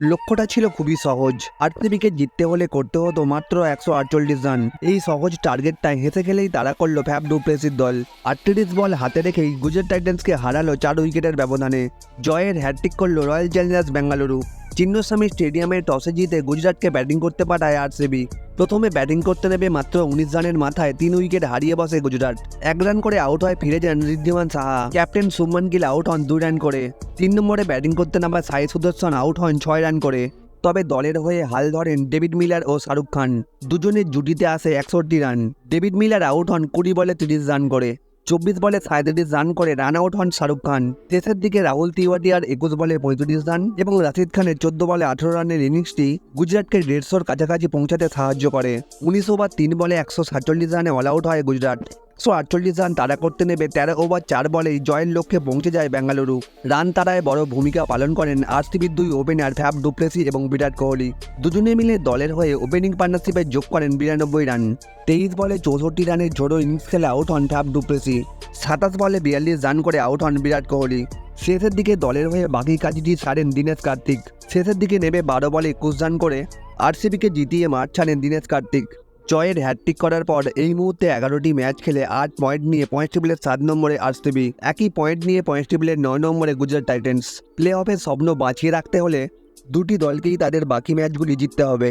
লক্ষ্যটা ছিল খুবই সহজ। আরসিবিকে জিততে হলে করতে হতো মাত্র একশো আটচল্লিশ রান। এই সহজ টার্গেটটা হেসে খেলেই তারা করল ফ্যাব ডুপ্লেসির দল। আটত্রিশ বল হাতে রেখেই গুজরাট টাইটান্সকে হারালো চার উইকেটের ব্যবধানে। জয়ের হ্যাট্রিক করল রয়্যাল চ্যালেঞ্জার্স বেঙ্গালুরু চিন্নস্বামী স্টেডিয়ামে টসে জিতে গুজরাটকে ব্যাটিং করতে পাঠায় আরসিবি। প্রথমে ব্যাটিং করতে নেবে মাত্র উনিশ রানের মাথায় তিন উইকেট হারিয়ে বসে গুজরাট। এক রান করে আউট হয় ফিরে যান ঋদ্ধিমান সাহা। ক্যাপ্টেন সুমন গিল আউট হন দুই রান করে। তিন নম্বরে ব্যাটিং করতে নামা সাই সুদর্শন আউট হন ছয় রান করে। তবে দলের হয়ে হাল ধরেন ডেভিড মিলার ও শাহরুখ খান। দুজনের জুটিতে আসে একষট্টি রান। ডেভিড মিলার আউট হন কুড়ি বলে তিরিশ রান করে। চব্বিশ বলে সাঁত্রিশ রান করে রান আউট হন শাহরুখ খান। শেষের দিকে রাহুল তিওয়াটিয়ার একুশ বলে পঁয়ত্রিশ রান এবং রাশিদ খানের চোদ্দ বলে আঠারো রানের ইনিংসটি গুজরাটকে দেড়শোর কাছাকাছি পৌঁছাতে সাহায্য করে। উনিশ ওভার তিন বলে একশো সাতচল্লিশ রানে অল আউট হয় গুজরাট। একশো আটচল্লিশ রান তারা করতে নেবে তেরো ওভার চার বলেই জয়ের লক্ষ্যে পৌঁছে যায় বেঙ্গালুরু। রান তারায় বড় ভূমিকা পালন করেন আরসিবির দুই ওপেনার ফ্যাব ডুপ্লেসি এবং বিরাট কোহলি। দুজনে মিলে দলের হয়ে ওপেনিং পার্টনারশিপে যোগ করেন বিরানব্বই রান। তেইশ বলে চৌষট্টি রানের ঝোড়ো ইনিংস খেলে আউট হন ফ্যাব ডুপ্লেসি। সাতাশ বলে বিয়াল্লিশ রান করে আউট হন বিরাট কোহলি। শেষের দিকে দলের হয়ে বাকি কাজটি সারেন দীনেশ কার্তিক। শেষের দিকে নেবে বারো বলে একুশ রান করে আরসিবিকে জিতিয়ে মাঠ ছাড়েন দীনেশ কার্তিক। জয়ের হ্যাটট্রিক করার পর এই মুহূর্তে এগারোটি ম্যাচ খেলে আট পয়েন্ট নিয়ে পয়েন্ট টেবিলের সাত নম্বরে আরসিবি একই পয়েন্ট নিয়ে পয়েন্ট টেবিলের নয় নম্বরে গুজরাট টাইটেন্স প্লে অফের স্বপ্ন বাঁচিয়ে রাখতে হলে দুটি দলকেই তাদের বাকি ম্যাচগুলি জিততে হবে।